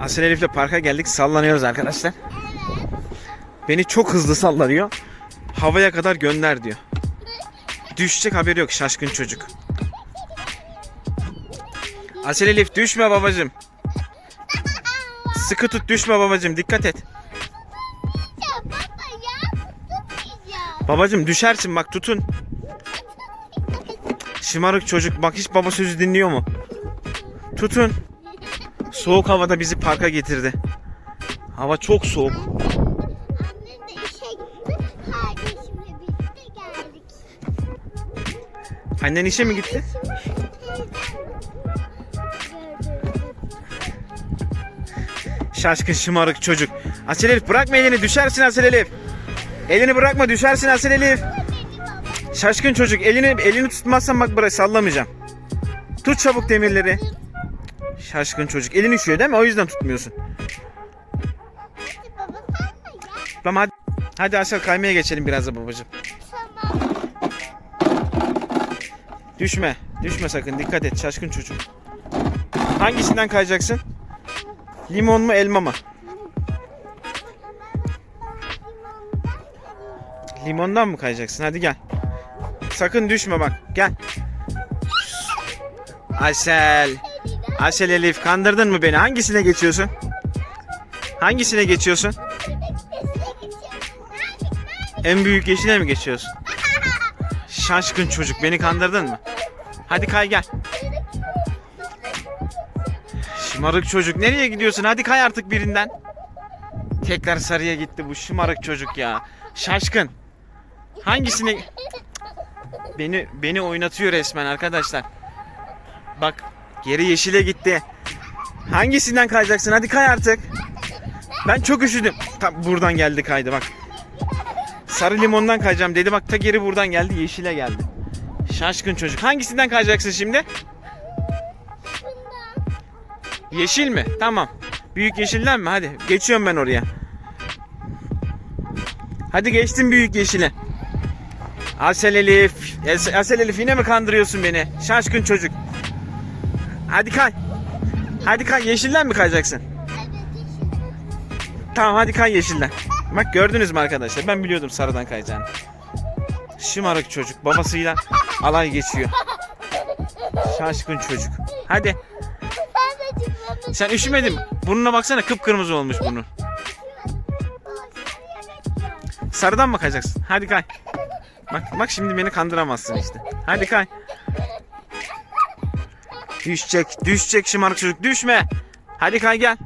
Asel Elif'le parka geldik. Sallanıyoruz arkadaşlar. Beni çok hızlı sallanıyor. Havaya kadar gönder diyor. Düşecek haberi yok şaşkın çocuk. Asel Elif düşme babacım. Sıkı tut düşme babacım dikkat et. Babacım düşersin bak tutun. Şımarık çocuk bak hiç baba sözü dinliyor mu? Tutun. Soğuk havada bizi parka getirdi. Hava çok soğuk. Annem de işe gitti. Kardeşimle birlikte geldik. Annen işe mi gitti? Şaşkın şımarık çocuk. Asel Elif bırakma elini düşersin Asel Elif. Elini bırakma düşersin Asel Elif. Şaşkın çocuk elini elini tutmazsan bak buraya sallamayacağım. Tut çabuk demirleri. Şaşkın çocuk. Elin üşüyor değil mi? O yüzden tutmuyorsun. Hadi baba sen. Tamam hadi. Hadi Asel kaymaya geçelim biraz da babacığım. Tamam. Düşme. Düşme sakın. Dikkat et. Şaşkın çocuk. Hangisinden kayacaksın? Limon mu elma mı? Limondan mı kayacaksın? Hadi gel. Sakın düşme bak. Gel. Asel. Asel Elif kandırdın mı beni? Hangisine geçiyorsun? Hangisine geçiyorsun? En büyük yeşile mi geçiyorsun? Şaşkın çocuk beni kandırdın mı? Hadi kay gel. Şımarık çocuk nereye gidiyorsun? Hadi kay artık birinden. Tekrar sarıya gitti bu şımarık çocuk ya. Şaşkın. Hangisine beni beni oynatıyor resmen arkadaşlar. Bak geri yeşile gitti. Hangisinden kayacaksın? Hadi kay artık. Ben çok üşüdüm. Tam buradan geldi kaydı bak. Sarı limondan kayacağım dedi. Bak ta geri buradan geldi yeşile geldi. Şaşkın çocuk. Hangisinden kayacaksın şimdi? Yeşil mi? Tamam. Büyük yeşilden mi? Hadi geçiyorum ben oraya. Hadi geçtim büyük yeşile. Asel Elif. Asel Elif yine mi kandırıyorsun beni? Şaşkın çocuk. Hadi kay. Hadi kay. Yeşilden mi kayacaksın? Tamam hadi kay yeşilden. Bak gördünüz mü arkadaşlar? Ben biliyordum sarıdan kayacağını. Şımarık çocuk. Babasıyla alay geçiyor. Şaşkın çocuk. Hadi. Sen üşümedin mi? Burnuna baksana kıpkırmızı olmuş burnu. Sarıdan mı kayacaksın? Hadi kay. Bak bak şimdi beni kandıramazsın işte. Hadi kay. Düşecek, düşecek şımarık çocuk. Düşme. Hadi kay gel.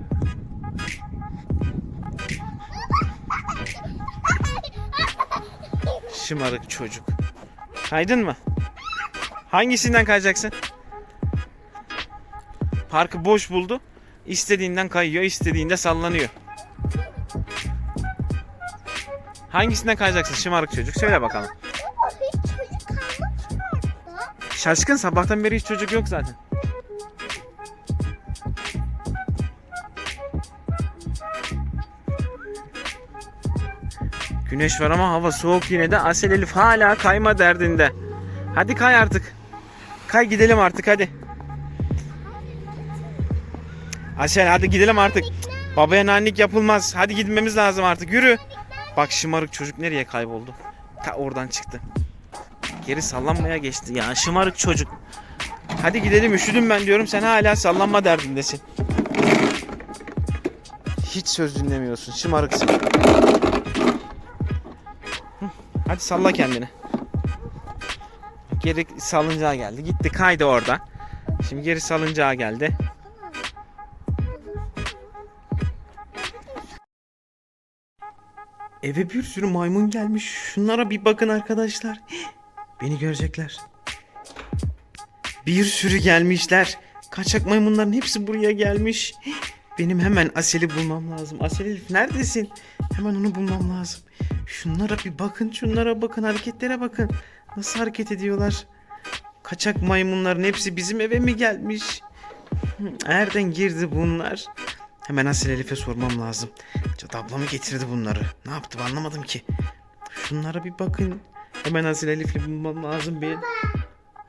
Şımarık çocuk. Kaydın mı? Hangisinden kayacaksın? Parkı boş buldu. İstediğinden kayıyor, istediğinde sallanıyor. Hangisinden kayacaksın şımarık çocuk? Söyle bakalım. Şaşkın sabahtan beri hiç çocuk yok zaten. Güneş var ama hava soğuk yine de Asel Elif hala kayma derdinde. Hadi kay artık. Kay gidelim artık hadi. Asel hadi gidelim artık. Babaya nanik yapılmaz. Hadi gitmemiz lazım artık. Yürü. Bak şımarık çocuk nereye kayboldu? Ta oradan çıktı. Geri sallanmaya geçti ya şımarık çocuk. Hadi gidelim üşüdüm ben diyorum sen hala sallanma derdindesin. Hiç söz dinlemiyorsun şımarıksın. Hadi salla kendini. Geri salıncağa geldi. Gitti kaydı orada. Şimdi geri salıncağa geldi. Eve bir sürü maymun gelmiş. Şunlara bir bakın arkadaşlar. Beni görecekler. Bir sürü gelmişler. Kaçak maymunların hepsi buraya gelmiş. Benim hemen Asel'i bulmam lazım. Asel neredesin? Hemen onu bulmam lazım. Şunlara bir bakın, şunlara bakın, hareketlere bakın. Nasıl hareket ediyorlar? Kaçak maymunların hepsi bizim eve mi gelmiş? Nereden girdi bunlar? Hemen Asel Elif'e sormam lazım. Cadı abla mı getirdi bunları? Ne yaptı ben anlamadım ki. Şunlara bir bakın. Hemen Asel Elif'le bulmam lazım bir.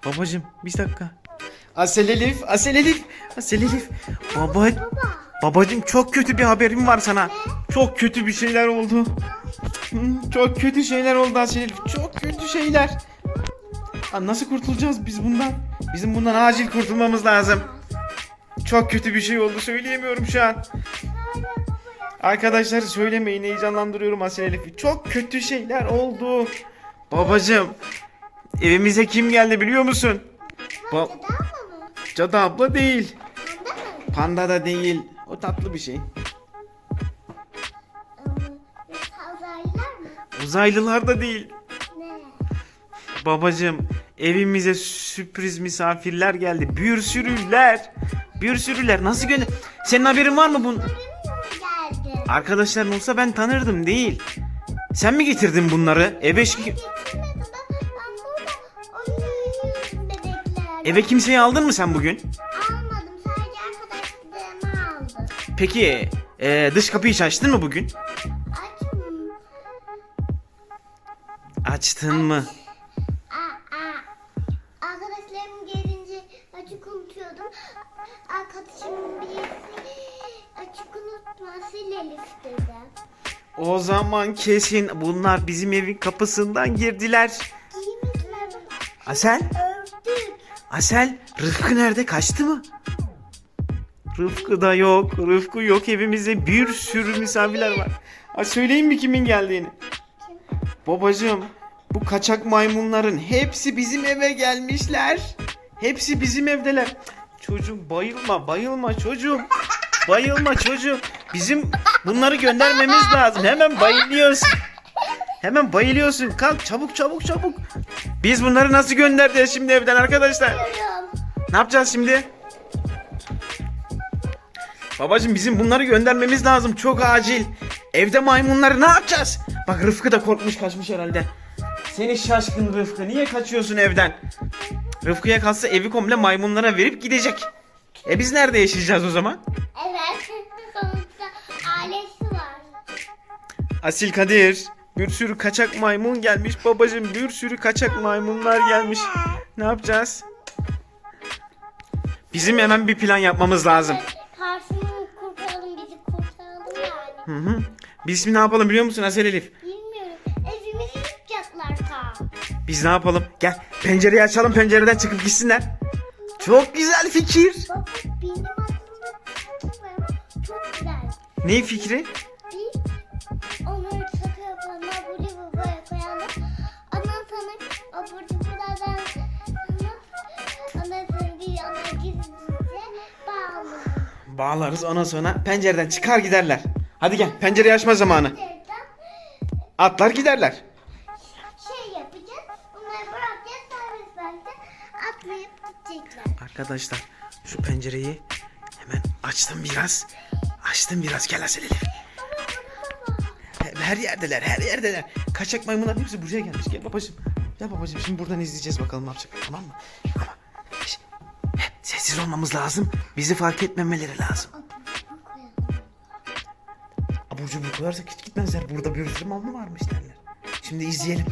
Babacım bir dakika. Asel Elif, Asel Elif, Asel Elif. Baba, Babacım çok kötü bir haberim var sana. Çok kötü bir şeyler oldu. Çok kötü şeyler oldu Asil Elif. Çok kötü şeyler. Aa, Nasıl kurtulacağız biz bundan? Bizim bundan acil kurtulmamız lazım. Çok kötü bir şey oldu söyleyemiyorum şu an. Arkadaşlar söylemeyin heyecanlandırıyorum Asil Elif'i. Çok kötü şeyler oldu. Babacım evimize kim geldi biliyor musun? Ba-? Cadı abla değil. Panda mı? Panda da değil. O tatlı bir şey. Uzaylılar da değil. Babacım evimize sürpriz misafirler geldi. Bir sürüler. Bir sürüler. Nasıl gönder? Senin haberin var mı bunun? Arkadaşların olsa ben tanırdım değil. Sen mi getirdin bunları? Eve şi- eve kimseyi aldın mı sen bugün? Almadım. Sadece arkadaşlarımı aldım. Peki e, dış kapıyı hiç açtın mı bugün? Açtın mı? Aa, aa. Arkadaşlarım gelince açık unutuyordum. Arkadaşımın birisi açık unutma sil Elif dedi. O zaman kesin bunlar bizim evin kapısından girdiler. Giymediler mi? Asel? Ördük. Asel, Rıfkı nerede? Kaçtı mı? Rıfkı da yok. Rıfkı yok evimizde bir sürü misafirler var. Ay söyleyeyim mi kimin geldiğini? Babacığım bu kaçak maymunların hepsi bizim eve gelmişler. Hepsi bizim evdeler. Çocuğum bayılma bayılma çocuğum. Bayılma çocuğum. Bizim bunları göndermemiz lazım. Hemen bayılıyorsun. Hemen bayılıyorsun. Kalk çabuk çabuk çabuk. Biz bunları nasıl göndereceğiz şimdi evden arkadaşlar? Ne yapacağız şimdi? Babacım bizim bunları göndermemiz lazım. Çok acil. Evde maymunları ne yapacağız? Bak Rıfkı da korkmuş kaçmış herhalde. Seni şaşkın Rıfkı. Niye kaçıyorsun evden? Rıfkı'ya kalsa evi komple maymunlara verip gidecek. E biz nerede yaşayacağız o zaman? Evet. Sonuçta ailesi var. Asil Kadir. Bir sürü kaçak maymun gelmiş babacım. Bir sürü kaçak maymunlar gelmiş. Ne yapacağız? Bizim hemen bir plan yapmamız lazım. Karşımı kurtaralım bizi kurtaralım yani. Hı hı. Biz ne yapalım biliyor musun Asel Elif? Biz ne yapalım? Gel pencereyi açalım pencereden çıkıp gitsinler. Çok güzel fikir. Baba benim aklımda çok var ama çok güzel. Ne fikri? Biz onları çakı yapalım. Abur cubur böyle koyalım. Ondan sonra abur cuburlardan ondan sonra bir ona gizlice bağlayalım. Bağlarız ondan sonra pencereden çıkar giderler. Hadi gel pencereyi açma zamanı. Atlar giderler. Arkadaşlar şu pencereyi hemen açtım biraz. Açtım biraz gel Asel Her yerdeler her yerdeler. Kaçak maymunların hepsi buraya gelmiş. Gel babacığım. Gel babacığım şimdi buradan izleyeceğiz bakalım ne yapacak tamam mı? Ama sessiz olmamız lazım. Bizi fark etmemeleri lazım. Abur cubur koyarsak hiç gitmezler. Burada bir sürü mal mı varmış derler. Şimdi izleyelim.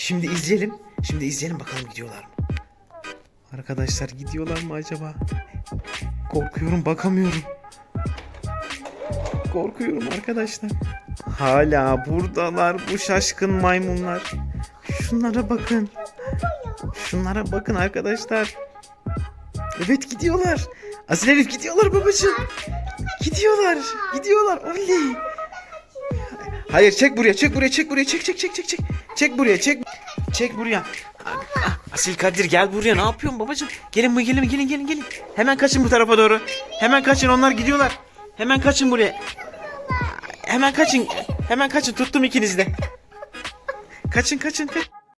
Şimdi izleyelim. Şimdi izleyelim bakalım gidiyorlar mı? Arkadaşlar gidiyorlar mı acaba? Korkuyorum bakamıyorum. Korkuyorum arkadaşlar. Hala buradalar bu şaşkın maymunlar. Şunlara bakın. Şunlara bakın arkadaşlar. Evet gidiyorlar. Asil Elif gidiyorlar babacığım. Gidiyorlar. Gidiyorlar. Oley. Hayır çek buraya çek buraya çek buraya çek çek çek çek çek. Çek buraya çek. Çek buraya. Asil Kadir gel buraya ne yapıyorsun babacığım? Gelin bu gelin gelin gelin gelin. Hemen kaçın bu tarafa doğru. Hemen kaçın onlar gidiyorlar. Hemen kaçın buraya. Hemen kaçın. Hemen kaçın tuttum ikinizi de. Kaçın kaçın kaçın.